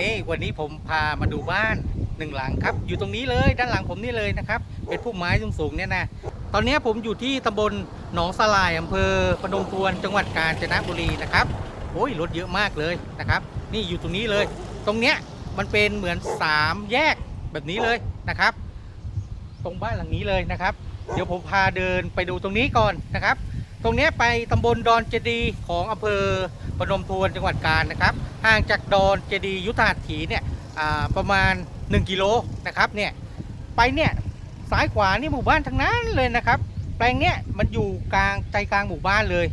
นี่วันนี้ผมพามาดูบ้านหนึ่งหลังครับ อยู่ตรงนี้เลยด้านหลังผมนี่เลยนะครับ เป็นพุ่มไม้สูงๆเนี่ยนะตอนนี้ผมอยู่ที่ตำบลหนองสลายอำเภอพนมทวนจังหวัดกาญจนบุรีนะครับโอ้ยรถเยอะมากเลยนะครับ นี่อยู่ตรงนี้เลย ตรงเนี้ยมันเป็นเหมือนสามแยกแบบนี้เลยนะครับ ตรงบ้านหลังนี้เลยนะครับ เดี๋ยวผมพาเดินไปดูตรงนี้ก่อนนะครับ ตรงนี้ไปตำบลดอนเจดีของอำเภอพนมทวนจังหวัดกาญนะครับ ห่างจากดอนเจดียุทธหัตถีเนี่ยประมาณ 1 กิโลนะครับเนี่ยไปเนี่ยซ้ายขวานี่หมู่บ้านทั้งนั้นเลยนะครับ แปลงเนี้ยมันอยู่กลางใจกลางหมู่บ้านเลย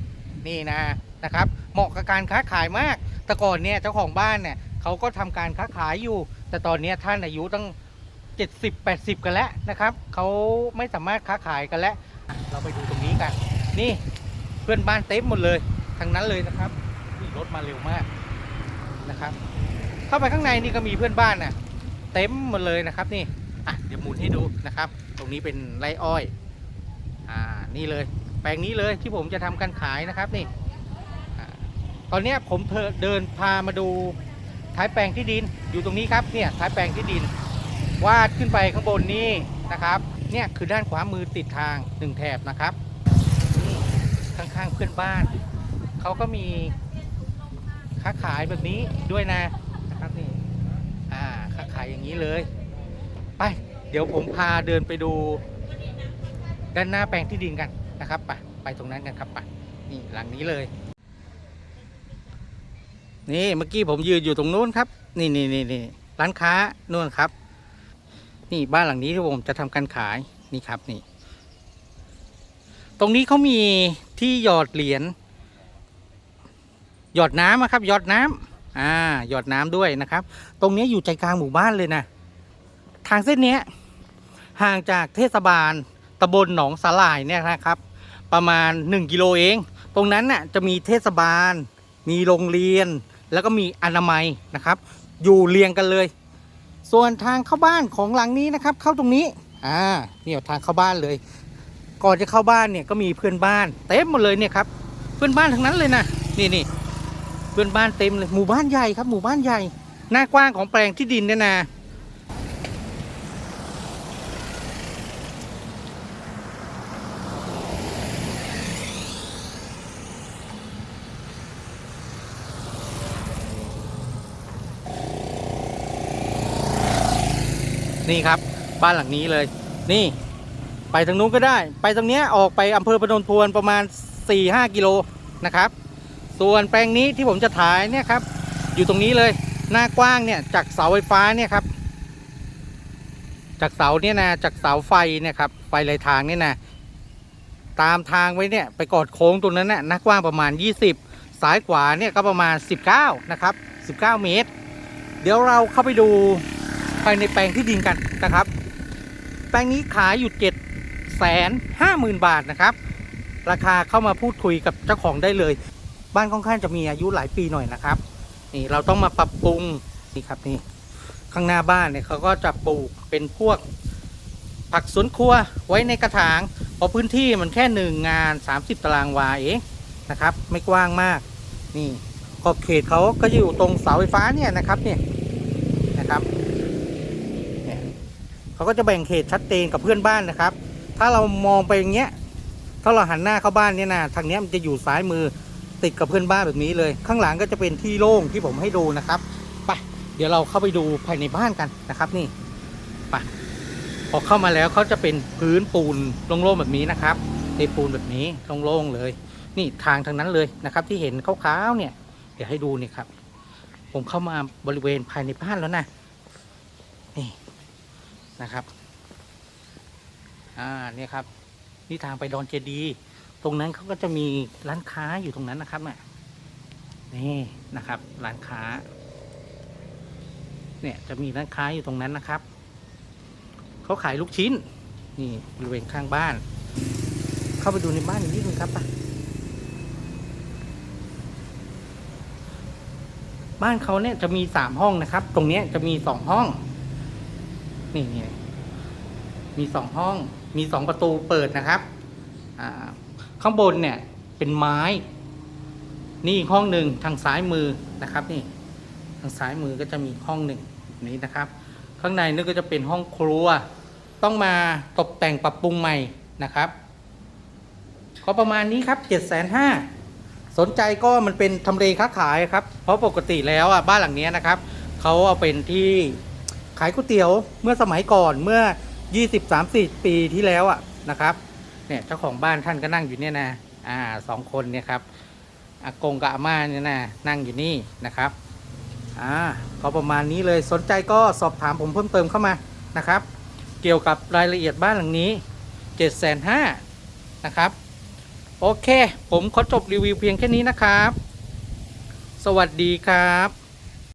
นี่นะนะครับ เหมาะกับการค้าขายมาก แต่ก่อนเนี่ยเจ้าของบ้านเนี่ยเขาก็ทำการค้าขายอยู่ แต่ตอนนี้ท่านอายุตั้ง 70 80 กันแล้วนะครับเขาไม่สามารถค้าขายกันแล้ว เราไปดูตรงนี้กัน นี่ พื่อนบ้านเต็มหมดเลยทั้งนั้นเลยนะครับนี่รถมาเร็วมากนะครับ เข้าไปข้างในนี่ก็มีเพื่อนบ้านน่ะเต็มหมดเลยนะครับนี่อะเดี๋ยวหมุนให้ดูนะครับ ตรงนี้เป็นไรอ้อยอ่านี่เลย แปลงนี้เลยที่ผมจะทำการขายนะครับนี่ตอนนี้ผมเดินพามาดูท้ายแปลงที่ดินอยู่ตรงนี้ครับเนี่ยท้ายแปลงที่ดิน วาดขึ้นไปข้างบนนี่นะครับ เนี่ยคือด้านขวามือติดทางหนึ่งแถบนะครับ ข้างๆเพื่อนบ้าน เขาก็มีค้าขายแบบนี้ด้วยนะนะครับนี่อ่าค้าขายอย่างนี้เลย ไป เดี๋ยวผมพาเดินไปดู ด้านหน้าแปลงที่ดินกันนะครับไปไปตรงนั้นกันครับไปนี่หลังนี้เลย นี่เมื่อกี้ผมยืนอยู่ตรงนู้นครับ นี่นี่นี่นี่ร้านค้านู่นครับ นี่บ้านหลังนี้ที่ผมจะทำการขายนี่ครับนี่ ตรงนี้เขามีที่หยอดเหรียญหยอดน้ำอะครับ หยอดน้ำอ่าหยอดน้ำด้วยนะครับ ตรงนี้อยู่ใจกลางหมู่บ้านเลยนะ ทางเส้นเนี้ยห่างจากเทศบาลตำบลหนองสาลายเนี่ยนะครับ ประมาณ 1 กิโลเอง ตรงนั้นน่ะจะมีเทศบาล มีโรงเรียน แล้วก็มีอนามัยนะครับ อยู่เรียงกันเลย ส่วนทางเข้าบ้านของหลังนี้นะครับ เข้าตรงนี้อ่าเนี่ยทางเข้าบ้านเลย ก่อนจะเข้าบ้านเนี่ยก็มีเพื่อนบ้านเต็มหมดเลยเนี่ยครับ เพื่อนบ้านทั้งนั้นเลยนะนี่นี่เพื่อนบ้านเต็มเลยหมู่บ้านใหญ่ครับ หมู่บ้านใหญ่หน้ากว้างของแปลงที่ดินเนี่ยนะนี่ครับบ้านหลังนี้เลย นี่ ไปทางนู้นก็ได้ ไปตรงเนี้ยออกไปอำเภอพนมทวนประมาณ 4-5 กิโลนะครับ ส่วนแปลงนี้ที่ผมจะถ่ายเนี่ยครับ อยู่ตรงนี้เลยหน้ากว้างเนี่ยจากเสาไฟฟ้าเนี่ยครับ จากเสาเนี่ยนะจากเสาไฟเนี่ยครับไฟลายทางเนี่ยนะตามทางไว้เนี่ยไปกอดโค้งตรงนั้นน่ะหน้ากว้างประมาณ 20 ซ้ายขวาเนี่ยก็ประมาณ 19 นะครับ 19 เมตร เดี๋ยวเราเข้าไปดูภายในแปลงที่ดินกันนะครับ แปลงนี้ขายอยู่เจ็ดแสนห้าหมื่นบาทนะครับ ราคาเข้ามาพูดคุยกับเจ้าของได้เลย บ้านค่อนข้างจะมีอายุหลายปีหน่อยนะครับ นี่เราต้องมาปรับปรุงนี่ครับนี่ข้างหน้าบ้านเนี่ยเขาก็จะปลูกเป็นพวกผักสวนครัวไว้ในกระถางเพราะพื้นที่มันแค่หนึ่งงาน 30 ตารางวาเองนะครับ ไม่กว้างมาก นี่ขอบเขตเขาก็อยู่ตรงเสาไฟฟ้าเนี่ยนะครับเนี่ยนะครับเขาก็จะแบ่งเขตชัดเจนกับเพื่อนบ้านนะครับ ถ้าเรามองไปอย่างเงี้ย ถ้าเราหันหน้าเข้าบ้านเนี่ยนะทางเนี้ยมันจะอยู่ซ้ายมือติดกับเพื่อนบ้านแบบนี้เลย ข้างหลังก็จะเป็นที่โล่งที่ผมให้ดูนะครับไปเดี๋ยวเราเข้าไปดูภายในบ้านกันนะครับนี่ไปพอเข้ามาแล้วเขาจะเป็นพื้นปูนโล่งๆแบบนี้นะครับเทปูนแบบนี้โล่งๆเลย นี่ทางทางนั้นเลยนะครับ ที่เห็นขาวๆเนี่ย เดี๋ยวให้ดูนี่ครับ ผมเข้ามาบริเวณภายในบ้านแล้วนะนี่นะครับ อ่าเนี่ยครับ นี่ทางไปดอนเจดีย์ตรงนั้นเขาก็จะมีร้านค้าอยู่ตรงนั้นนะครับน่ะนี่นะครับ ร้านค้า เนี่ยจะมีร้านค้าอยู่ตรงนั้นนะครับ เขาขายลูกชิ้น นี่บริเวณข้างบ้าน เข้าไปดูในบ้านอีกนิดนึงครับไปบ้านเขาเนี่ยจะมีสามห้องนะครับ ตรงเนี้ยจะมีสองห้อง นี่นี่ มีสองห้อง มีสองประตูเปิดนะครับ ข้างบนเนี่ยเป็นไม้ นี่อีกห้องหนึ่งทางซ้ายมือนะครับนี่ ทางซ้ายมือก็จะมีห้องหนึ่งนี้นะครับ ข้างในนี่ก็จะเป็นห้องครัว ต้องมาตกแต่งปรับปรุงใหม่นะครับก็ประมาณนี้ครับเจ็ดแสนห้าสนใจก็มันเป็นทำเลค้าขายครับ เพราะปกติแล้วอะบ้านหลังนี้นะครับเขาเอาเป็นที่ขายก๋วยเตี๋ยวเมื่อสมัยก่อนเมื่อ 20-30ปีที่แล้วอะนะครับ เนี่ยเจ้าของบ้านท่านก็นั่งอยู่เนี่ยนะอ่าสองคนเนี่ยครับอากงกับอาม่าเนี่ยนะนั่งอยู่นี่นะครับอ่าก็ประมาณนี้เลยสนใจก็สอบถามผมเพิ่มเติมเข้ามานะครับ เกี่ยวกับรายละเอียดบ้านหลังนี้7จ็ดแสนห้านะครับ โอเค ผมขอจบรีวิวเพียงแค่นี้นะครับ สวัสดีครับ